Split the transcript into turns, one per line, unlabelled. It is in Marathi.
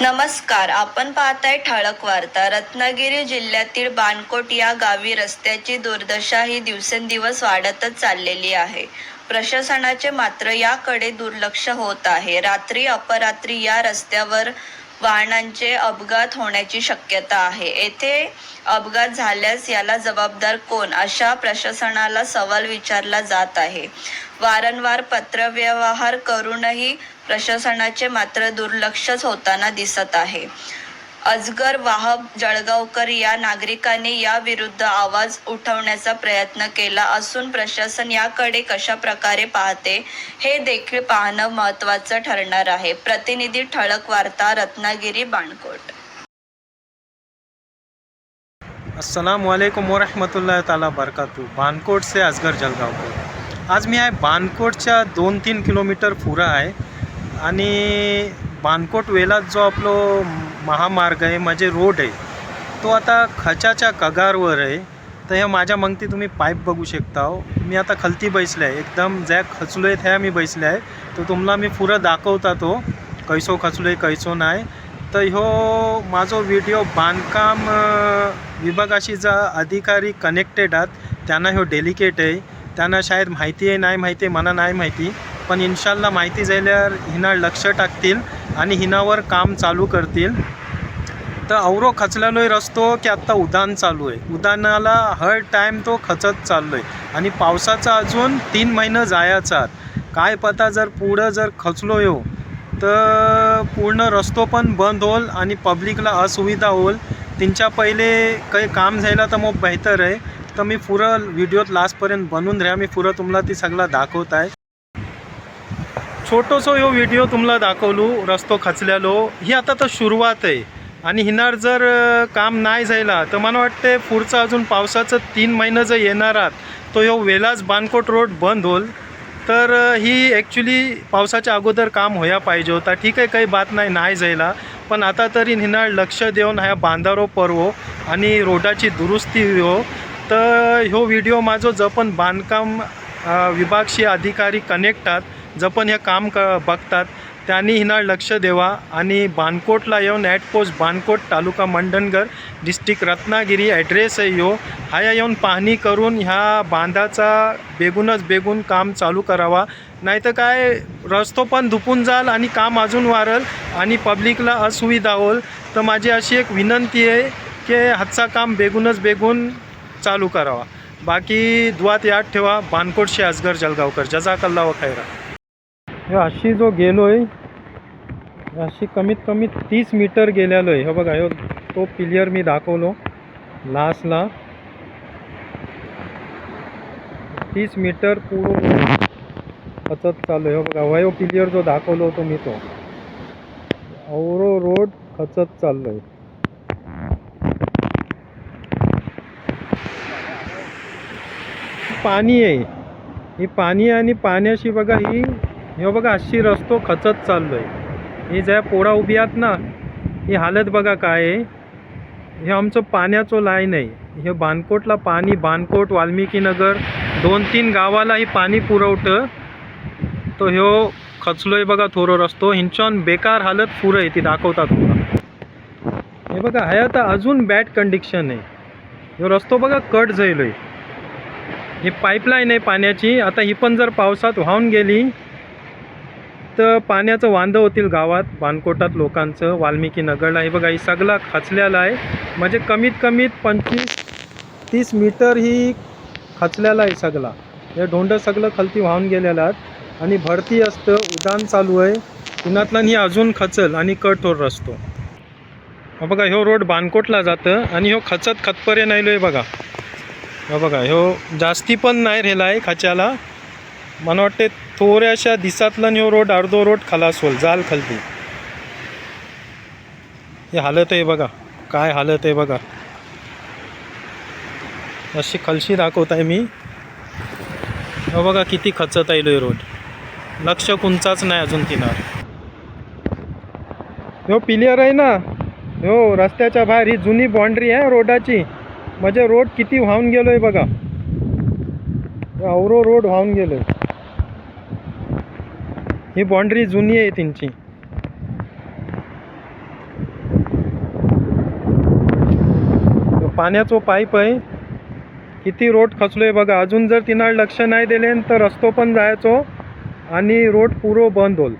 नमस्कार आपण पाहताय ठळक वार्ता. रत्नागिरी जिल्ह्यातील बाणकोट या गावी रस्त्याची दुर्दशा ही दिवसेंदिवस वाढतच चाललेली आहे. प्रशासनाचे मात्र याकडे दुर्लक्ष होत आहे. रात्री अपरात्री या रस्त्यावर वाहनांचे अपघात होण्याची शक्यता आहे. येथे अपघात झाल्यास याला जबाबदार कोण? अशा प्रशासनाला सवाल विचारला जात आहे. वारंवार पत्रव्यवहार करूनही प्रशासनाचे मात्र दुर्लक्षच होताना दिसत आहे. अजगर वाहब जळगावकर या नागरिकाने याविरुद्ध आवाज उठवण्याचा प्रयत्न केला असून प्रशासन याकडे कशा प्रकारे पाहते हे देखील पाहणं महत्त्वाचं ठरणार आहे. प्रतिनिधी ठळक वार्ता रत्नागिरी बाणकोट.
असलम वालेकुम वरहमतुल्लाह ताला बरकातू बानकोट से अजगर जलगावकर. आज मी आहे बानकोटच्या दोन तीन किलोमीटर पुरा आहे. आणि बानकोट वेलात जो आपलो महामार्ग आहे म्हणजे रोड आहे तो आता खचाच्या कगारवर आहे. तर ह्या माझ्या मंगती तुम्ही पाईप बघू शकता हो मी आता खलती बैसले आहे. एकदम ज्या खचलो आहे त्या मी बैसले आहे. तर तुम्हाला मी पुरं दाखवता तो. कैसो खचलो आहे कैसो नाही. तर ह्यो माझो व्हिडिओ बांधकाम विभागाशी जा अधिकारी कनेक्टेड आहात. त्यांना ह्यो डेलिकेट आहे. त्यांना शायद माहिती आहे नाही माहिती आहे मला नाही माहिती. पण इन्शाल्ला माहिती झाल्यावर हिना लक्ष टाकतील. आणि हिनावर काम चालू करतील. तर अवरो खचलेलोय रस्तो की आत्ता उदान चालू आहे उदानाला हर टाईम तो खचत चाललो आहे आणि पावसाचा अजून तीन महिनं जायचा काय पता जर पुढं जर खचलो येऊ हो, तर पूर्ण रस्तो पण बंद होईल आणि पब्लिकला असुविधा होईल. त्यांच्या पहिले काही काम झालं तर मग बेहतर आहे. तर मी पुरं व्हिडिओत लास्टपर्यंत बनवून राहा. मी पुरं तुम्हाला ती सगळं दाखवत आहे. छोटोसो ह्यो व्हिडिओ तुम्हाला दाखवलो रस्तो खचलेलो. ही आता तर सुरुवात आहे. आणि हिनार जर काम नाही झाला तर मला वाटते पुढचं अजून पावसाचं तीन महिनं जर येणार आहात तो ह्यो वेलाच बानकोट रोड बंद होईल. तर ही ॲक्च्युली पावसाच्या अगोदर काम व्हायला पाहिजे होता. ठीक आहे काही बात नाही नाही जायला पण आता तरी हिनाळ लक्ष देऊन ह्या बांधारो परवो आणि रोडाची दुरुस्ती हो. तर ह्यो व्हिडिओ माझो पण बांधकाम विभागशी अधिकारी कनेक्टात जपन हे काम क बघतात. त्यांनी हिना लक्ष देवा आणि बानकोटला येऊन at post Bankot taluka Mandangad district Ratnagiri address आहे यो. हाया येऊन पाहणी करून ह्या बांधाचा बेगूनच बेगून काम चालू करावा. नाही तर काय रस्तो पण धुपून जाल आणि काम अजून वारल आणि पब्लिकला असुविधा होईल तर माझी अशी एक विनंती आहे की हातचा काम बेगूनच बेगून चालू करावा. बाकी दुवात याद ठेवा बानकोटशी असगर जलगावकर जजाकल्ला व खैरा. हे अशी जो गेलो आहे अशी कमीत कमी तीस मीटर गेलेलो आहे हे हो बघा ह्यो तो पिलियर मी दाखवलो. लास्टला. तीस मीटर पूर्ण खचत चालू आहे हो बघा वयो पिलियर जो दाखवलो होतो मी तो. औरो रोड खचत चाललो आहे पाणी आहे. ही पाणी आणि पाण्याशी बघा ही हे बघा अशी रस्तो खचत चाललो आहे ही ज्या पोळा उभी आहात ना ही हालत बघा काय आहे. हे आमचं पाण्याचं लाईन आहे. हे बानकोटला पाणी बानकोट वाल्मिकी नगर दोन तीन गावाला ही पाणी पुरवठं. तो ह्यो खचलोय बघा थोडं रस्तो. हिंचॉन बेकार हालत पुरं आहे ती दाखवतात तुला हे बघा हे आता अजून बॅड कंडिशन आहे. ह्यो रस्तो बघा कट जायलोय ही पाईपलाईन आहे पाण्याची. आता ही पण जर पावसात वाहून गेली तर पाण्याचं वांदं होतील गावात. बानकोटात लोकांचं वाल्मिकी नगरला. हे बघा ही सगळा खचलेला आहे. म्हणजे कमीत कमीत पंचवीस तीस मीटर ही खचलेला आहे सगळा. हे ढोंड सगळं खालती वाहून गेलेलं आहेत आणि भरती असतं उदान चालू आहे. पुण्यातला ही अजून खचल आणि कठोर रस्तो. हा बघा ह्यो रोड बानकोटला जातं आणि ह्यो खचत खतपरे नाहीलो आहे बघा. हा बघा ह्यो जास्ती पण नाही राहिला आहे खाच्याला. मला वाटते थोड्याशा दिसातला ह्यो रोड अर्धो रोड खलास होल जाल खालती. हे हालत आहे बघा. काय हालत आहे बघा. अशी खलशी दाखवत आहे मी. हो बघा किती खचत आहे रोड. लक्ष कुंचाच नाही अजून किनार. हो पिलियर आहे ना? हो रस्त्याच्या बाहेर ही जुनी बाँड्री आहे रोडाची. म्हणजे रोड किती वाहून गेलो आहे बघा औरो रोड वाहून गेलो ही बाँड्री जुनी आहे त्यांची. पाण्याचं पाईप आहे. किती रोड खचलोय बघा. अजून जर तिनं लक्ष नाही दिले तर रस्तो पण जायचो आणि रोड पुरो बंद होईल.